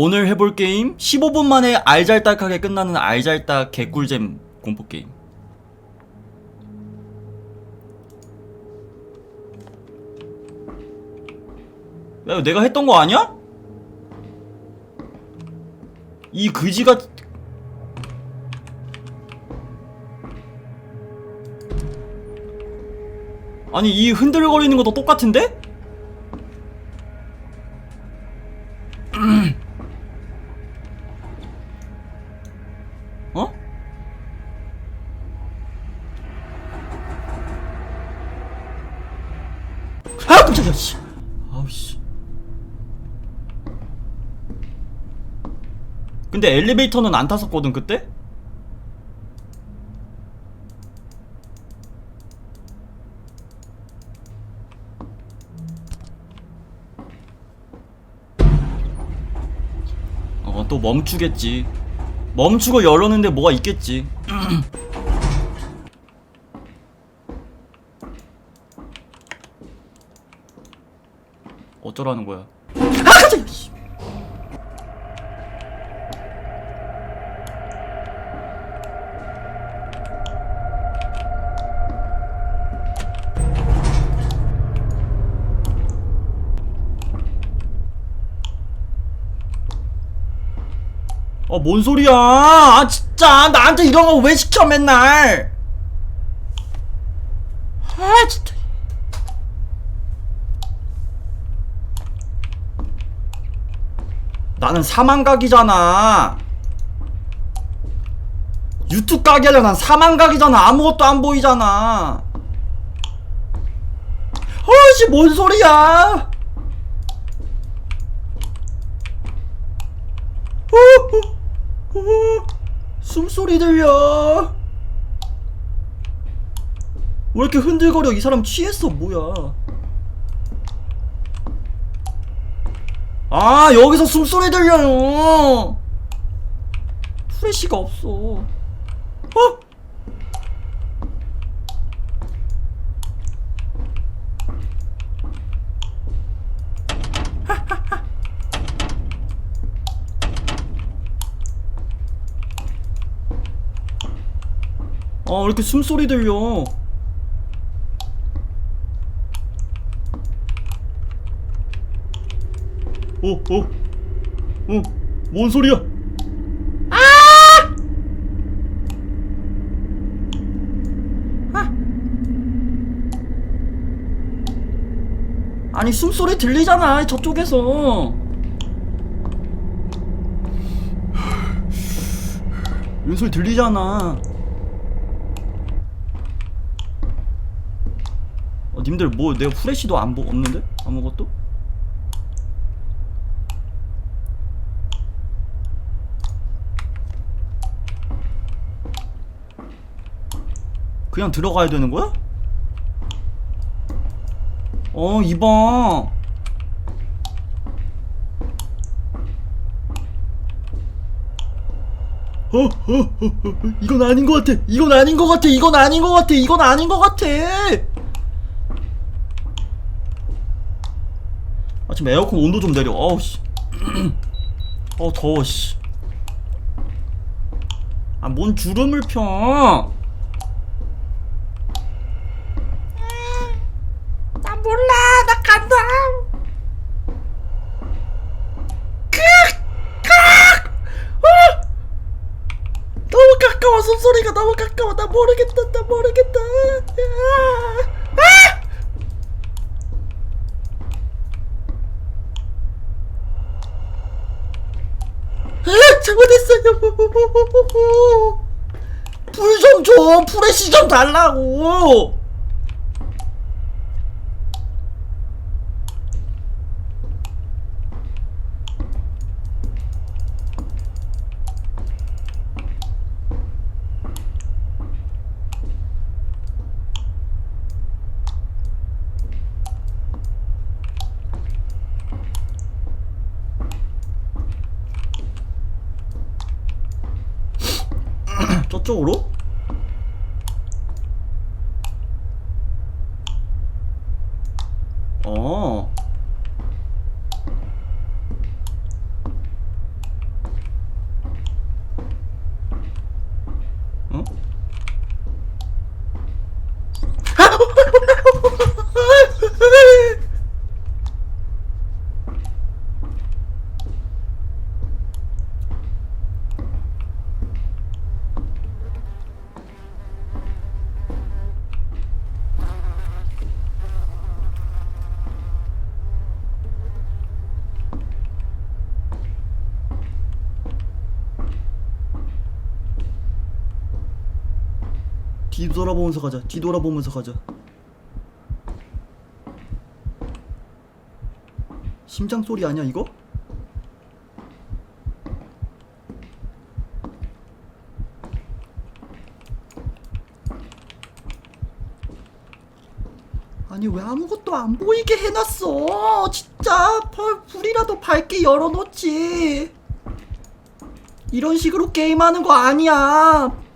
오늘 해볼 게임 15분 만에 알잘딱하게 끝나는 알잘딱 개꿀잼 공포 게임. 야, 내가 했던 거 아니야? 이 그지가 아니 이 흔들거리는 것도 똑같은데? 어? 아 근데 엘리베이터는 안 탔었거든 그때? 어 또 멈추겠지. 멈추고 열었는데 뭐가 있겠지. 어쩌라는 거야? 아 어, 뭔 소리야? 아, 진짜. 나한테 이런 거 왜 시켜, 맨날. 아, 진짜. 나는 사망각이잖아. 유튜브 가게 하려 난 사망각이잖아. 아무것도 안 보이잖아. 어씨, 뭔 소리야? 어, 어, 숨소리 들려. 왜 이렇게 흔들거려? 이 사람 취했어, 뭐야? 아, 여기서 숨소리 들려요. 프레쉬가 없어. 어? 아, 왜 이렇게 숨소리 들려? 어, 어, 어, 뭔 소리야? 아! 아니 숨소리 들리잖아 저쪽에서 이런 소리 들리잖아 어, 님들 뭐 내가 후레쉬도 안 보, 없는데? 아무것도? 그냥 들어가야 되는 거야? 어, 이봐. 어, 어, 어, 어, 이건 아닌 것 같아. 이건 아닌 것 같아. 이건 아닌 것 같아. 이건 아닌 것 같아. 지금 에어컨 온도 좀 내려. 어우, 씨. 어, 더워, 씨. 아, 뭔 주름을 펴. 나 몰라 나 간다 어! 너무 가까워 숨소리가 너무 가까워 나 모르겠다 나 모르겠다 아! 아! 아, 잘못했어요 불 좀 줘. 프레시 좀 달라고. 어. 어? 뒤돌아보면서 가자. 뒤돌아보면서 가자. 심장 소리 아니야 이거? 아니 왜 아무것도 안 보이게 해놨어? 진짜 벌 불이라도 밝게 열어놓지. 이런 식으로 게임하는 거 아니야.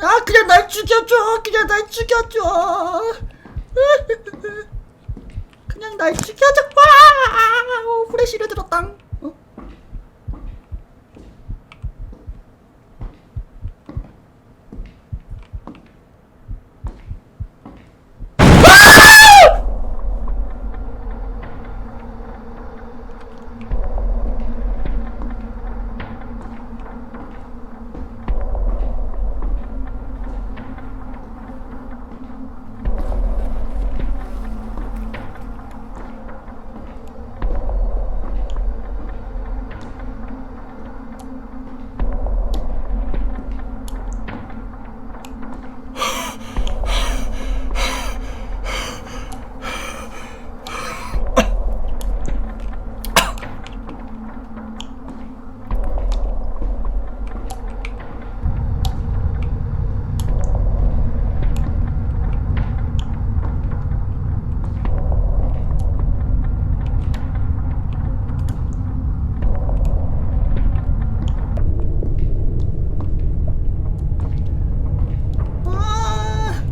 아, 야, 그냥 날 죽여줘. 그냥 날 죽여줘. 그냥 날 죽여줘. 와! 오, 후레쉬를 들었당. 어? 아,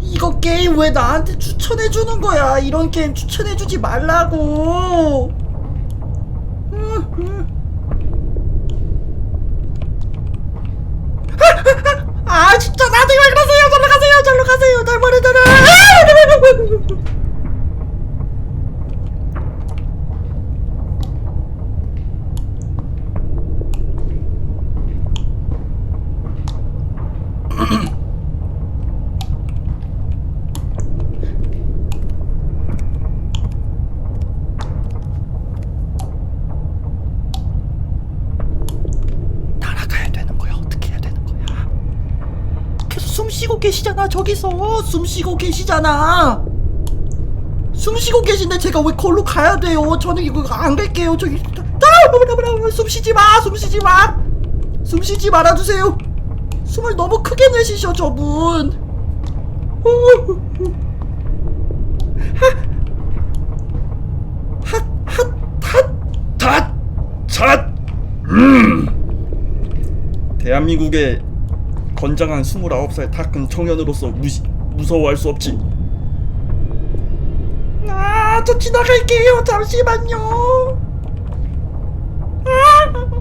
이거 게임 왜 나한테 추천해주는 거야? 이런 게임 추천해주지 말라고. 음, 음. 아 진짜 나한테 왜 그러세요? 절로 가세요. 절로 가세요. 날 버리잖아. 날아가야 되는 거야. 어떻게 해야 되는 거야? 계속 숨 쉬고 계시잖아. 저기서 숨 쉬고 계시잖아. 숨 쉬고 계신데 제가 왜 걸로 가야 돼요? 저는 이거 안 갈게요. 저기 아, 숨 쉬지 마. 숨 쉬지 마. 숨 쉬지 말아 주세요. 숨을 너무 크게 내쉬셔 저분. 핫핫핫핫 음. 대한민국의 건장한 29살 다큰 청년으로서 무시, 무서워할 수 없지. 아, 저 지나갈게요. 잠시만요. 아.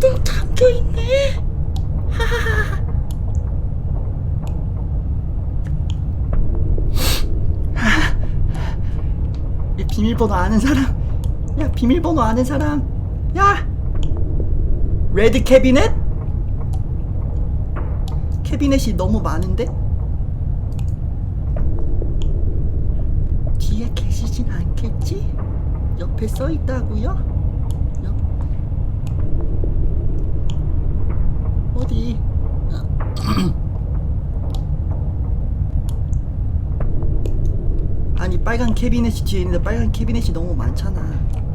또 잠겨 있네. 하하하. 야, 비밀번호 아는 사람. 야, 비밀번호 아는 사람. 야! 레드 캐비넷? 캐비넷이 너무 많은데? 뒤에 계시진 않겠지? 옆에 써 있다고요? 옆... 어디? 아니 빨간 캐비넷이 뒤에 있는데 빨간 캐비넷이 너무 많잖아.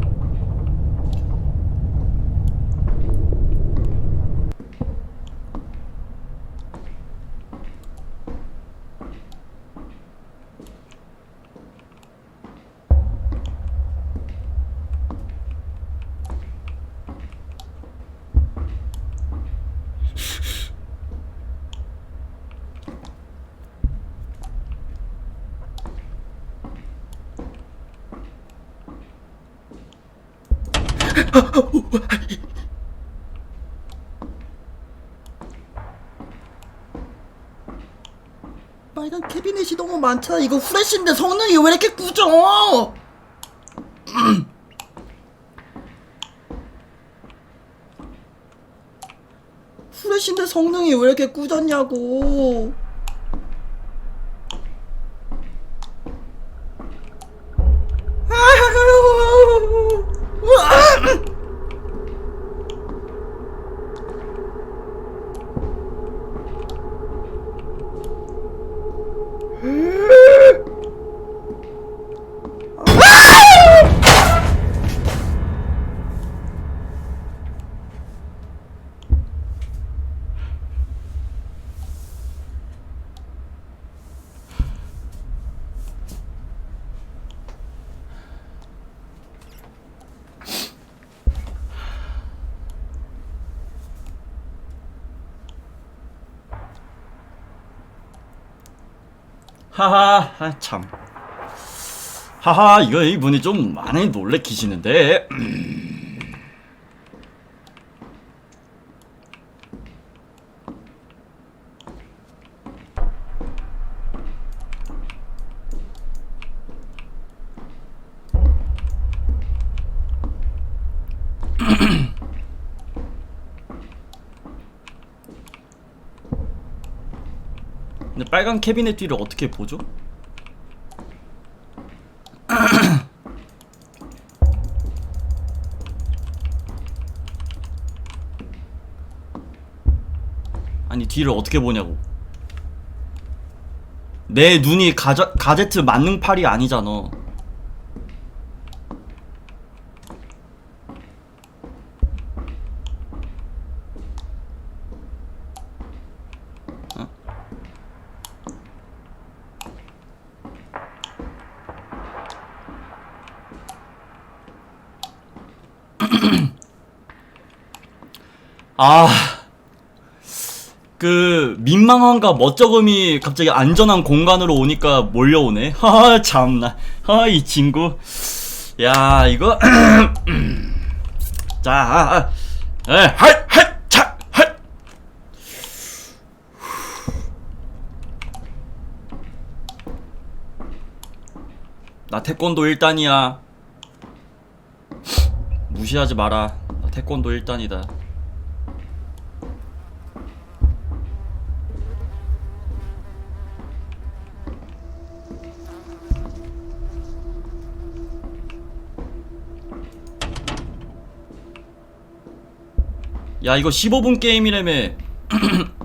빨간 캐비넷이 너무 많잖아. 이거 후레쉬인데 성능이 왜 이렇게 꾸져? 후레쉬인데 성능이 왜 이렇게 꾸졌냐고. 하하 아, 참. 하하 이거 이분이 좀 많이 놀래키시는데 근데 빨간 캐비넷 뒤를 어떻게 보죠? 아니 뒤를 어떻게 보냐고 내 눈이 가저, 가제트 만능팔이 아니잖아 아, 그 민망함과 멋쩍음이 갑자기 안전한 공간으로 오니까 몰려오네. 하 참나. 하이 친구. 야 이거. 자, 아, 아. 에, 할, 할, 차, 할. 나 태권도 1단이야. 무시하지 마라. 나 태권도 1단이다. 야 이거 15분 게임이라며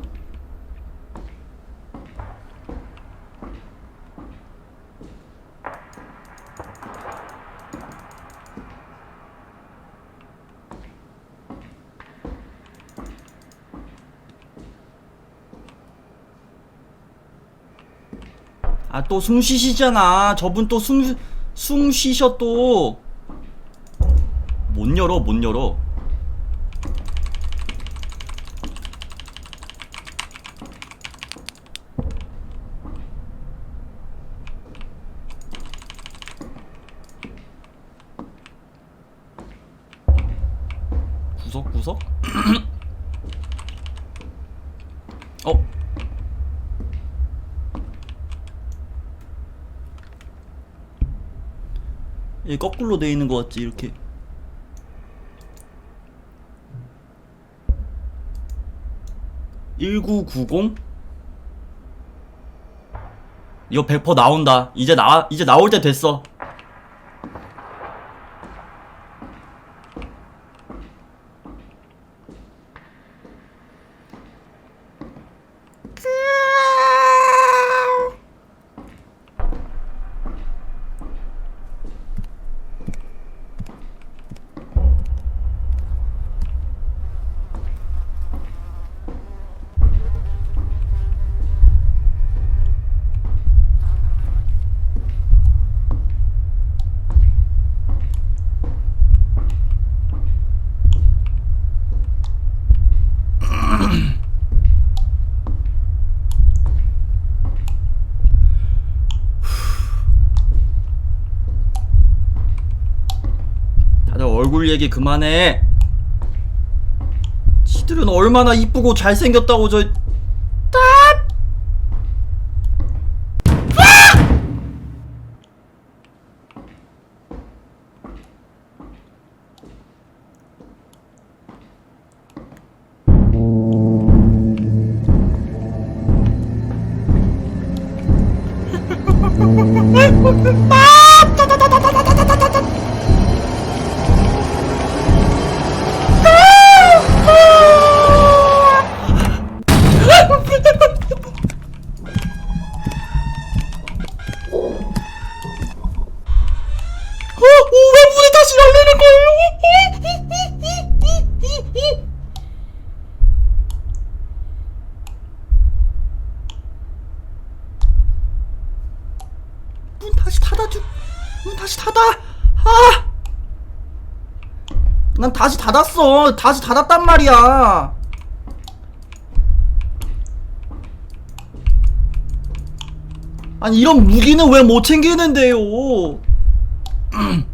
또 숨 쉬시잖아. 저분 또 숨 숨 쉬셔 또. 못 열어 못 열어 구석구석? 어? 얘 거꾸로 돼 있는 거 같지 이렇게. (1990) 이거 100% 나온다. 이제 나 이제 나올 때 됐어 얘기 그만해. 지들은 얼마나 이쁘고 잘생겼다고 저. 어, 닫았어. 다시 닫았단 말이야. 아니 이런 무기는 왜 못 챙기는데요?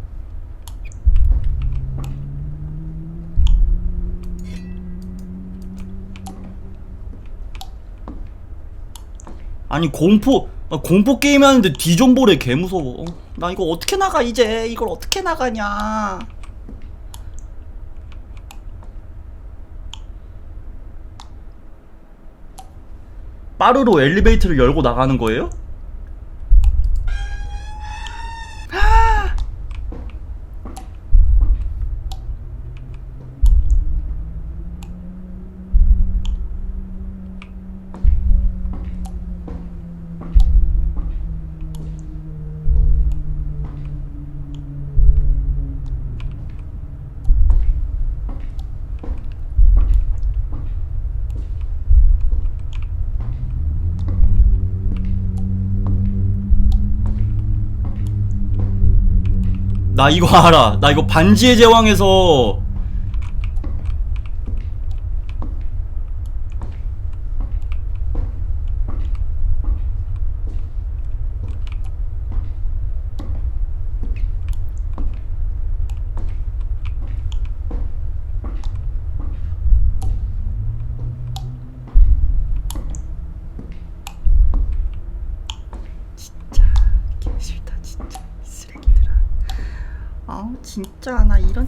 아니 공포 아, 공포 게임 하는데 뒤좀보래 개 무서워. 나 이거 어떻게 나가 이제? 이걸 어떻게 나가냐? 빠르로 엘리베이터를 열고 나가는 거예요? 나 이거 알아. 나 이거 반지의 제왕에서 개 싫다 진짜 이 쓰레기들아. 아 진짜 나 이런.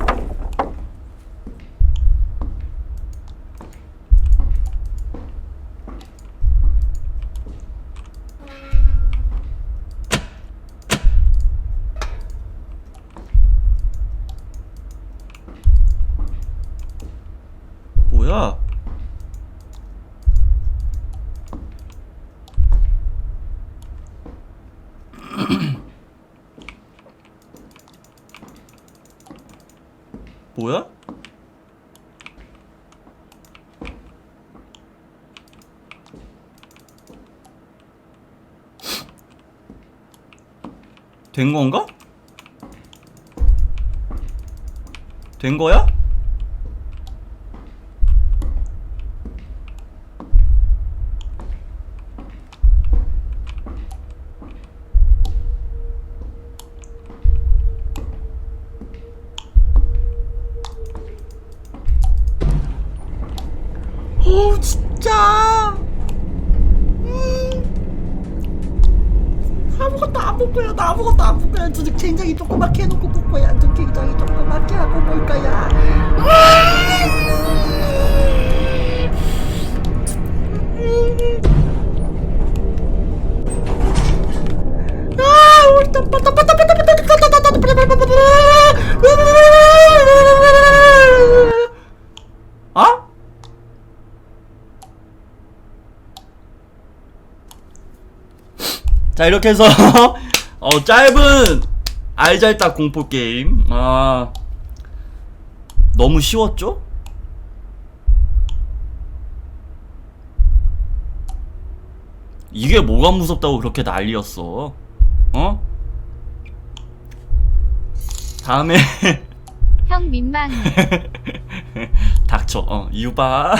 뭐야? 뭐야? 된 건가? 된 거야? 어우 진짜. 음. 아무것도 안볼 거야. 나 아무것도 안볼 거야. 두둑 굉장히 조그맣게 해놓고 볼 거야. 두 굉장히 조그맣게 하고 볼 거야. 아, 우리 또 빠따 빠따 빠따 빠따 빠따 빠따 빠따 빠따 빠따 빠따 아? 자 이렇게 해서 어 짧은 알잘딱 공포 게임 아 너무 쉬웠죠? 이게 뭐가 무섭다고 그렇게 난리였어 어? 다음에 형 민망해. 닥쳐 어 유바